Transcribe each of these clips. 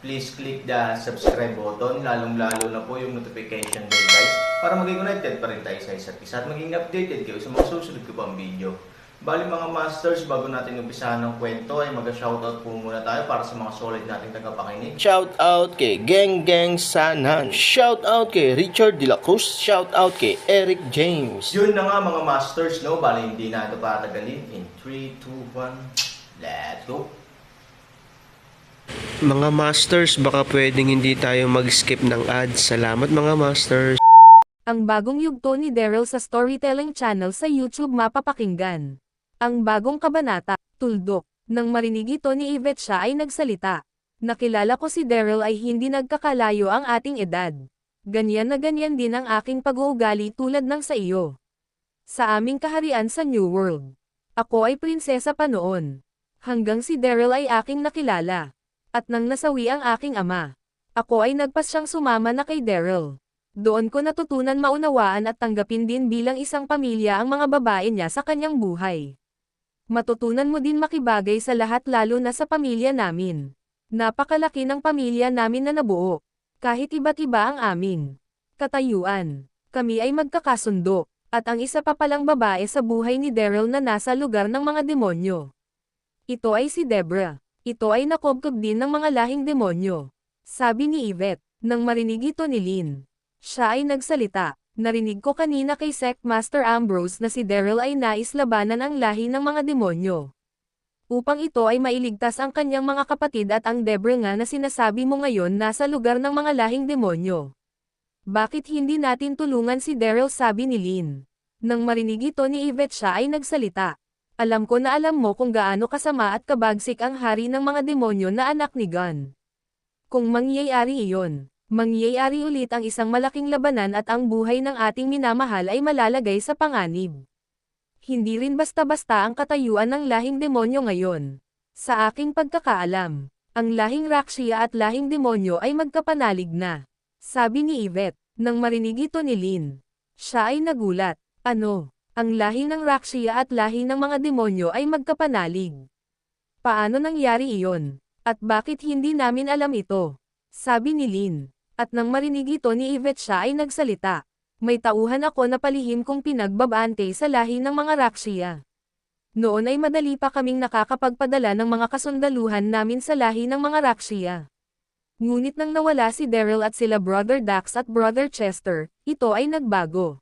please click the subscribe button, lalong-lalo na po yung notification bell guys, para maging connected pa rin tayo sa isa't isa at maging updated kayo sa mga susunod ko pang video. Bali mga masters, bago natin umpisahan ng kwento ay mag-shoutout po muna tayo para sa mga solid nating tagapakinig. Shout out kay Geng Geng Sanan. Shout out kay Richard De La Cruz. Shout out kay Eric James. Yun na nga mga masters, no? Bali hindi na ito patagalin. In 3, 2, 1, let's go! Mga masters, baka pwedeng hindi tayo mag-skip ng ads. Salamat mga masters. Ang bagong yugto ni Daryl sa storytelling channel sa YouTube mapapakinggan. Ang bagong kabanata, Tuldok. Nang marinig ito ni Yvette siya ay nagsalita. Nakilala ko si Daryl ay hindi nagkakalayo ang ating edad. Ganyan na ganyan din ang aking pag-uugali tulad ng sa iyo. Sa aming kaharian sa New World. Ako ay prinsesa pa noon. Hanggang si Daryl ay aking nakilala. At nang nasawi ang aking ama. Ako ay nagpas siyang sumama na kay Daryl. Doon ko natutunan maunawaan at tanggapin din bilang isang pamilya ang mga babae niya sa kanyang buhay. Matutunan mo din makibagay sa lahat lalo na sa pamilya namin. Napakalaki ng pamilya namin na nabuo. Kahit iba't iba ang aming katayuan. Kami ay magkakasundo. At ang isa pa palang babae sa buhay ni Daryl na nasa lugar ng mga demonyo. Ito ay si Debra. Ito ay nakobkob din ng mga lahing demonyo. Sabi ni Yvette, nang marinig ito ni Lynn. Siya ay nagsalita. Narinig ko kanina kay Sect Master Ambrose na si Daryl ay nais labanan ang lahi ng mga demonyo. Upang ito ay mailigtas ang kanyang mga kapatid at ang Debra nga na sinasabi mo ngayon nasa lugar ng mga lahing demonyo. Bakit hindi natin tulungan si Daryl sabi ni Lynn? Nang marinig ito ni Yvette siya ay nagsalita. Alam ko na alam mo kung gaano kasama at kabagsik ang hari ng mga demonyo na anak ni Gun. Kung mangyayari iyon, mangyayari ulit ang isang malaking labanan at ang buhay ng ating minamahal ay malalagay sa panganib. Hindi rin basta-basta ang katayuan ng lahing demonyo ngayon. Sa aking pagkakaalam, ang lahing Rakshia at lahing demonyo ay magkapanalig na. Sabi ni Yvette, nang marinig ito ni Lynn. Siya ay nagulat. Ano? Ang lahi ng Rakshia at lahi ng mga demonyo ay magkapanalig. Paano nangyari iyon? At bakit hindi namin alam ito? Sabi ni Lynn. At nang marinig ito ni Yvette siya ay nagsalita. May tauhan ako na palihim kong pinagbabante sa lahi ng mga Rakshia. Noon ay madali pa kaming nakakapagpadala ng mga kasundaluhan namin sa lahi ng mga Rakshia. Ngunit nang nawala si Daryl at sila Brother Dax at Brother Chester, ito ay nagbago.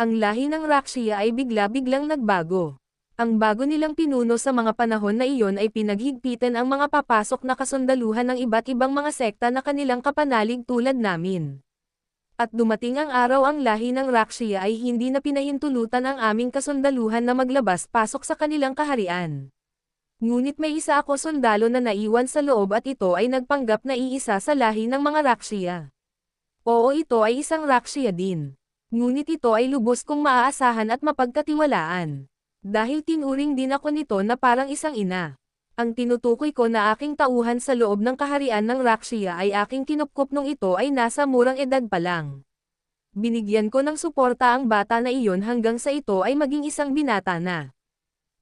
Ang lahi ng Rakshia ay bigla-biglang nagbago. Ang bago nilang pinuno sa mga panahon na iyon ay pinaghigpitan ang mga papasok na kasundaluhan ng iba't ibang mga sekta na kanilang kapanalig tulad namin. At dumating ang araw ang lahi ng Rakshia ay hindi na pinahintulutan ang aming kasundaluhan na maglabas-pasok sa kanilang kaharian. Ngunit may isa ako sundalo na naiwan sa loob at ito ay nagpanggap na iisa sa lahi ng mga Rakshia. Oo ito ay isang Rakshia din. Ngunit ito ay lubos kong maaasahan at mapagkatiwalaan. Dahil tinuring din ako nito na parang isang ina. Ang tinutukoy ko na aking tauhan sa loob ng kaharian ng Rakshia ay aking kinupkup nung ito ay nasa murang edad pa lang. Binigyan ko ng suporta ang bata na iyon hanggang sa ito ay maging isang binata na.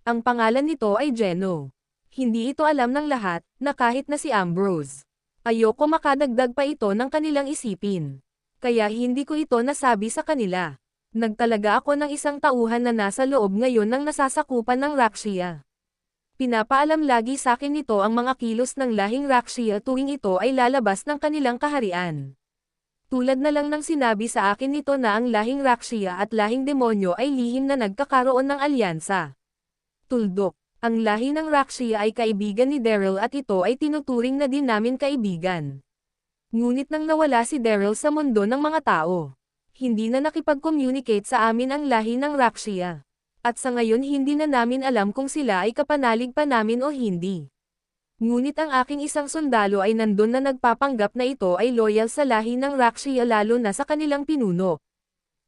Ang pangalan nito ay Geno. Hindi ito alam ng lahat, na kahit na si Ambrose. Ayoko makadagdag pa ito ng kanilang isipin. Kaya hindi ko ito nasabi sa kanila. Nagtalaga ako ng isang tauhan na nasa loob ngayon ng nasasakupan ng Rakshia. Pinapaalam lagi sa akin nito ang mga kilos ng lahing Rakshia tuwing ito ay lalabas ng kanilang kaharian. Tulad na lang ng sinabi sa akin nito na ang lahing Rakshia at lahing demonyo ay lihim na nagkakaroon ng alyansa. Tuldok, ang lahi ng Rakshia ay kaibigan ni Daryl at ito ay tinuturing na din namin kaibigan. Ngunit nang nawala si Daryl sa mundo ng mga tao, hindi na nakipag-communicate sa amin ang lahi ng Rakshia. At sa ngayon hindi na namin alam kung sila ay kapanalig pa namin o hindi. Ngunit ang aking isang sundalo ay nandun na nagpapanggap na ito ay loyal sa lahi ng Rakshia lalo na sa kanilang pinuno.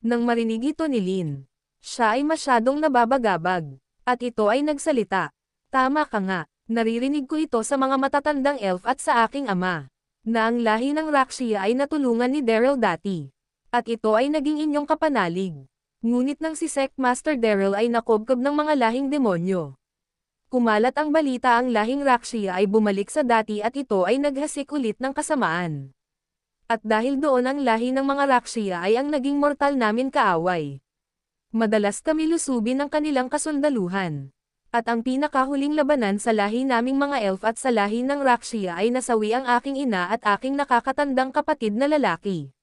Nang marinig ito ni Lin, siya ay masyadong nababagabag. At ito ay nagsalita. Tama ka nga, naririnig ko ito sa mga matatandang elf at sa aking ama. Na ang lahi ng Rakshia ay natulungan ni Daryl dati. At ito ay naging inyong kapanalig. Ngunit nang si Sect Master Daryl ay nakobkob ng mga lahing demonyo. Kumalat ang balita ang lahing Rakshia ay bumalik sa dati at ito ay naghasik ulit ng kasamaan. At dahil doon ang lahi ng mga Rakshia ay ang naging mortal namin kaaway. Madalas kami lusubin ng kanilang kasundaluhan. At ang pinakahuling labanan sa lahi naming mga elf at sa lahi ng Rakshia ay nasawi ang aking ina at aking nakakatandang kapatid na lalaki.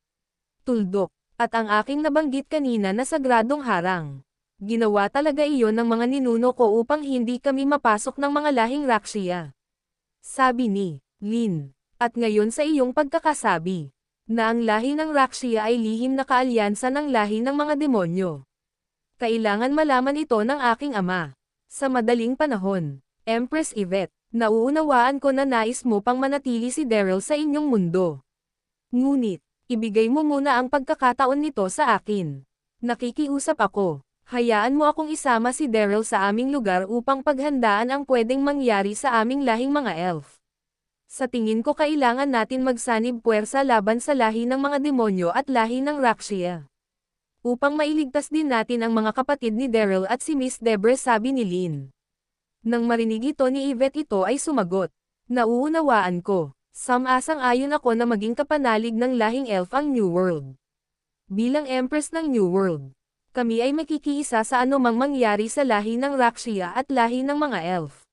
Tuldok, at ang aking nabanggit kanina na sagradong harang. Ginawa talaga iyon ng mga ninuno ko upang hindi kami mapasok ng mga lahing Rakshia. Sabi ni Lin, at ngayon sa iyong pagkakasabi, na ang lahi ng Rakshia ay lihim na kaalyansa ng lahi ng mga demonyo. Kailangan malaman ito ng aking ama. Sa madaling panahon, Empress Yvette, nauunawaan ko na nais mo pang manatili si Daryl sa inyong mundo. Ngunit, ibigay mo muna ang pagkakataon nito sa akin. Nakikiusap ako. Hayaan mo akong isama si Daryl sa aming lugar upang paghandaan ang pwedeng mangyari sa aming lahing mga elf. Sa tingin ko kailangan natin magsanib puwersa laban sa lahi ng mga demonyo at lahi ng Rakshia. Upang mailigtas din natin ang mga kapatid ni Daryl at si Miss Debre sabi ni Lynn. Nang marinig ito ni Yvette ito ay sumagot. Nauunawaan ko. Samasang ayon ako na maging kapanalig ng lahing elf ang New World. Bilang Empress ng New World, kami ay makikiisa sa anumang mangyari sa lahi ng Rakshia at lahi ng mga elf.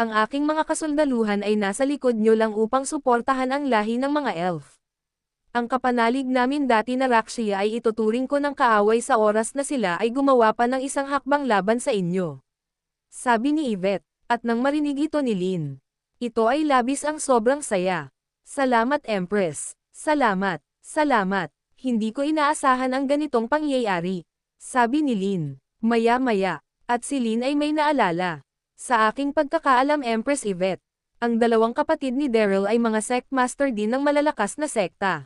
Ang aking mga kasundaluhan ay nasa likod nyo lang upang suportahan ang lahi ng mga elf. Ang kapanalig namin dati na Rakshia ay ituturing ko ng kaaway sa oras na sila ay gumawa pa ng isang hakbang laban sa inyo. Sabi ni Yvette, at nang marinig ito ni Lin. Ito ay labis ang sobrang saya. Salamat Empress. Salamat. Salamat. Hindi ko inaasahan ang ganitong pangyayari. Sabi ni Lin. Maya-maya. At si Lin ay may naalala. Sa aking pagkakaalam Empress Yvette, ang dalawang kapatid ni Daryl ay mga sect master din ng malalakas na sekta.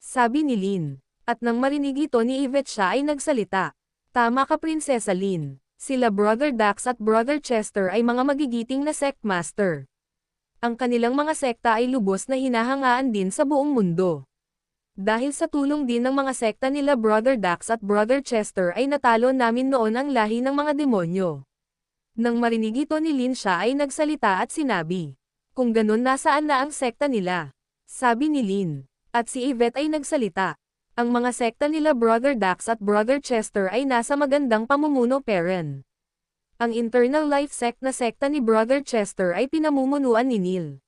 Sabi ni Lin. At nang marinig ito ni Yvette siya ay nagsalita. Tama ka Prinsesa Lin. Sila Brother Dax at Brother Chester ay mga magigiting na sect master. Ang kanilang mga sekta ay lubos na hinahangaan din sa buong mundo. Dahil sa tulong din ng mga sekta nila Brother Dax at Brother Chester ay natalo namin noon ang lahi ng mga demonyo. Nang marinig ito ni Lin siya ay nagsalita at sinabi, Kung ganun nasaan na ang sekta nila? Sabi ni Lin. At si Yvette ay nagsalita. Ang mga sekta nila Brother Dax at Brother Chester ay nasa magandang pamumuno peren. Ang internal life sect na sekta ni Brother Chester ay pinamumunuan ni Neil.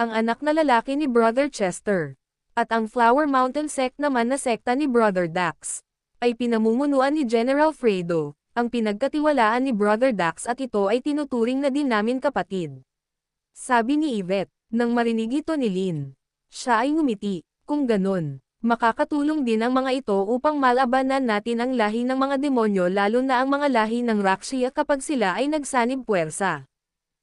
Ang anak na lalaki ni Brother Chester. At ang Flower Mountain sect naman na sekta ni Brother Dax. Ay pinamumunuan ni General Fredo, ang pinagkatiwalaan ni Brother Dax at ito ay tinuturing na din namin kapatid. Sabi ni Yvette, nang marinig ito ni Lin. Siya ay ngumiti, kung ganon. Makakatulong din ang mga ito upang malabanan natin ang lahi ng mga demonyo lalo na ang mga lahi ng Rakshia kapag sila ay nagsanib puwersa.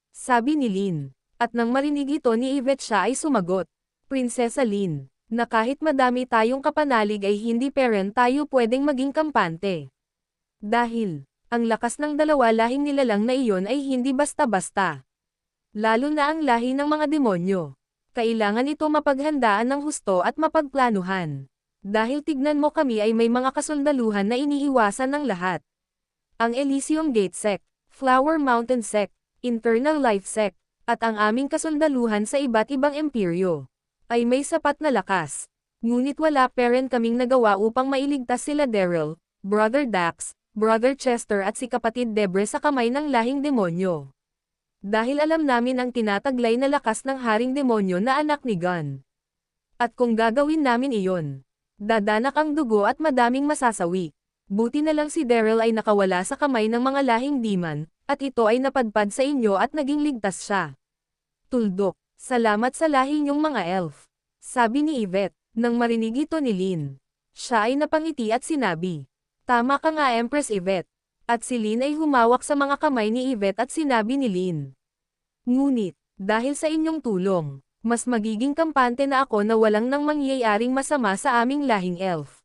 Sabi ni Lin. At nang marinig ito ni Yvette siya ay sumagot. Prinsesa Lin, na kahit madami tayong kapanalig ay hindi parent tayo pwedeng maging kampante. Dahil, ang lakas ng dalawa lahing nilalang na iyon ay hindi basta-basta. Lalo na ang lahi ng mga demonyo kailangan ito mapaghandaan ng husto at mapagplanuhan. Dahil tignan mo kami ay may mga kasundaluhan na iniiwasan ng lahat. Ang Elysium Gate Sect, Flower Mountain Sect, Internal Life Sect, at ang aming kasundaluhan sa iba't ibang imperyo, ay may sapat na lakas. Ngunit wala parent kaming nagawa upang mailigtas sila Daryl, Brother Dax, Brother Chester at si kapatid Debre sa kamay ng lahing demonyo. Dahil alam namin ang tinataglay na lakas ng haring demonyo na anak ni Gun. At kung gagawin namin iyon, dadanak ang dugo at madaming masasawi. Buti na lang si Daryl ay nakawala sa kamay ng mga lahing demon, at ito ay napadpad sa inyo at naging ligtas siya. Tuldok, salamat sa lahi niyong mga elf. Sabi ni Yvette, nang marinig ito ni Lin. Siya ay napangiti at sinabi, Tama ka nga Empress Yvette. At si Lin ay humawak sa mga kamay ni Yvette at sinabi ni Lin. Ngunit, Dahil sa inyong tulong, mas magiging kampante na ako na walang nang mangyayaring masama sa aming lahing elf.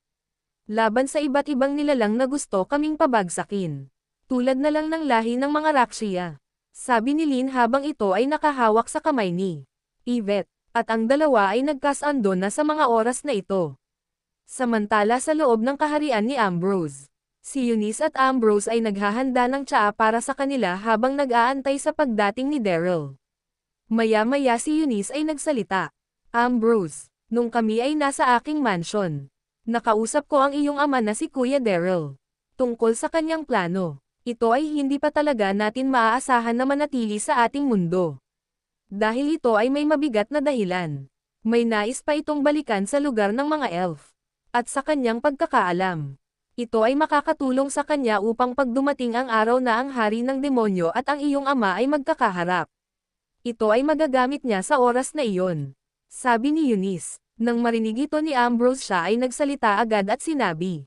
Laban sa iba't ibang nilalang na gusto kaming pabagsakin. Tulad na lang ng lahi ng mga Rakshia. Sabi ni Lin habang ito ay nakahawak sa kamay ni Yvette, at ang dalawa ay nagkasando na sa mga oras na ito. Samantala sa loob ng kaharian ni Ambrose, si Eunice at Ambrose ay naghahanda ng tsaa para sa kanila habang nag-aantay sa pagdating ni Daryl. Maya-maya si Eunice ay nagsalita. Ambrose, nung kami ay nasa aking mansion, nakausap ko ang iyong ama na si Kuya Daryl. Tungkol sa kanyang plano, ito ay hindi pa talaga natin maaasahan na manatili sa ating mundo. Dahil ito ay may mabigat na dahilan. May nais pa itong balikan sa lugar ng mga elf. At sa kanyang pagkakaalam, ito ay makakatulong sa kanya upang pagdumating ang araw na ang hari ng demonyo at ang iyong ama ay magkakaharap. Ito ay magagamit niya sa oras na iyon. Sabi ni Eunice. Nang marinig ito ni Ambrose siya ay nagsalita agad at sinabi.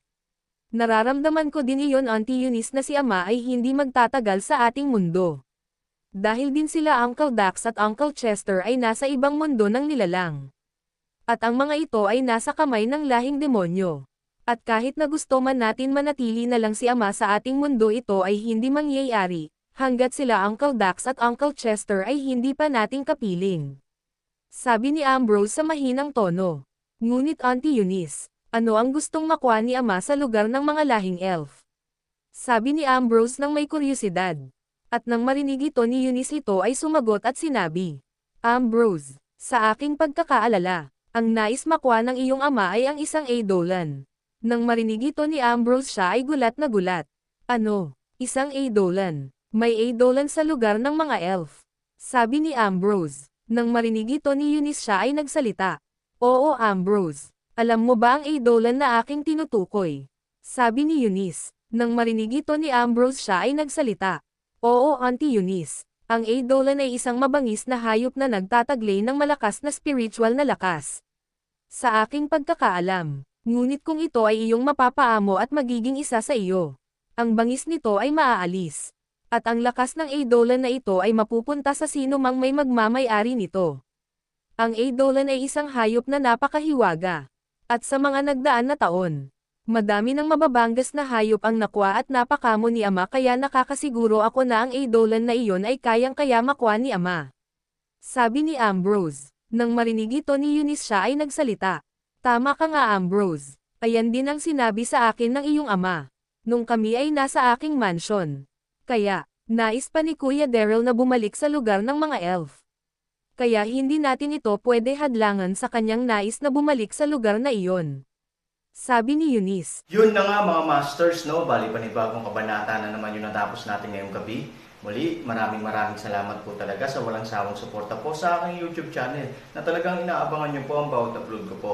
Nararamdaman ko din iyon Auntie Eunice na si ama ay hindi magtatagal sa ating mundo. Dahil din sila Uncle Dax at Uncle Chester ay nasa ibang mundo ng nilalang. At ang mga ito ay nasa kamay ng lahing demonyo. At kahit na gusto man natin manatili na lang si ama sa ating mundo ito ay hindi mangyayari, hanggat sila Uncle Dax at Uncle Chester ay hindi pa nating kapiling. Sabi ni Ambrose sa mahinang tono. Ngunit Auntie Eunice, ano ang gustong makuha ni Ama sa lugar ng mga lahing elf? Sabi ni Ambrose nang may kuryosidad. At nang marinig ito ni Eunice ito ay sumagot at sinabi, Ambrose, sa aking pagkakaalala, ang nais makuha ng iyong ama ay ang isang Edolan. Nang marinig ito ni Ambrose siya ay gulat na gulat. Ano, isang Edolan? May Edolan sa lugar ng mga elf. Sabi ni Ambrose. Nang marinig ito ni Eunice siya ay nagsalita. Oo Ambrose, alam mo ba ang Edolan na aking tinutukoy? Sabi ni Eunice. Nang marinig ito ni Ambrose siya ay nagsalita. Oo Auntie Eunice, ang Edolan ay isang mabangis na hayop na nagtataglay ng malakas na spiritual na lakas. Sa aking pagkakaalam, ngunit kung ito ay iyong mapapaamo at magiging isa sa iyo, ang bangis nito ay maaalis. At ang lakas ng Edolan na ito ay mapupunta sa sino mang may magmamayari nito. Ang Edolan ay isang hayop na napakahiwaga. At sa mga nagdaan na taon, madami ng mababangas na hayop ang nakuha at napakamo ni Ama kaya nakakasiguro ako na ang Edolan na iyon ay kayang-kaya makuha ni Ama. Sabi ni Ambrose. Nang marinig ito ni Eunice siya ay nagsalita. Tama ka nga Ambrose. Ayan din ang sinabi sa akin ng iyong ama. Nung kami ay nasa aking mansion. Kaya, nais pa ni Kuya Daryl na bumalik sa lugar ng mga elf. Kaya hindi natin ito pwede hadlangan sa kanyang nais na bumalik sa lugar na iyon. Sabi ni Eunice. Yun na nga mga masters, no? Bali panibagong kabanata na naman yung natapos natin ngayong gabi. Muli, maraming maraming salamat po talaga sa walang sawang suporta po sa aking YouTube channel na talagang inaabangan nyo po ang bawat upload ko po.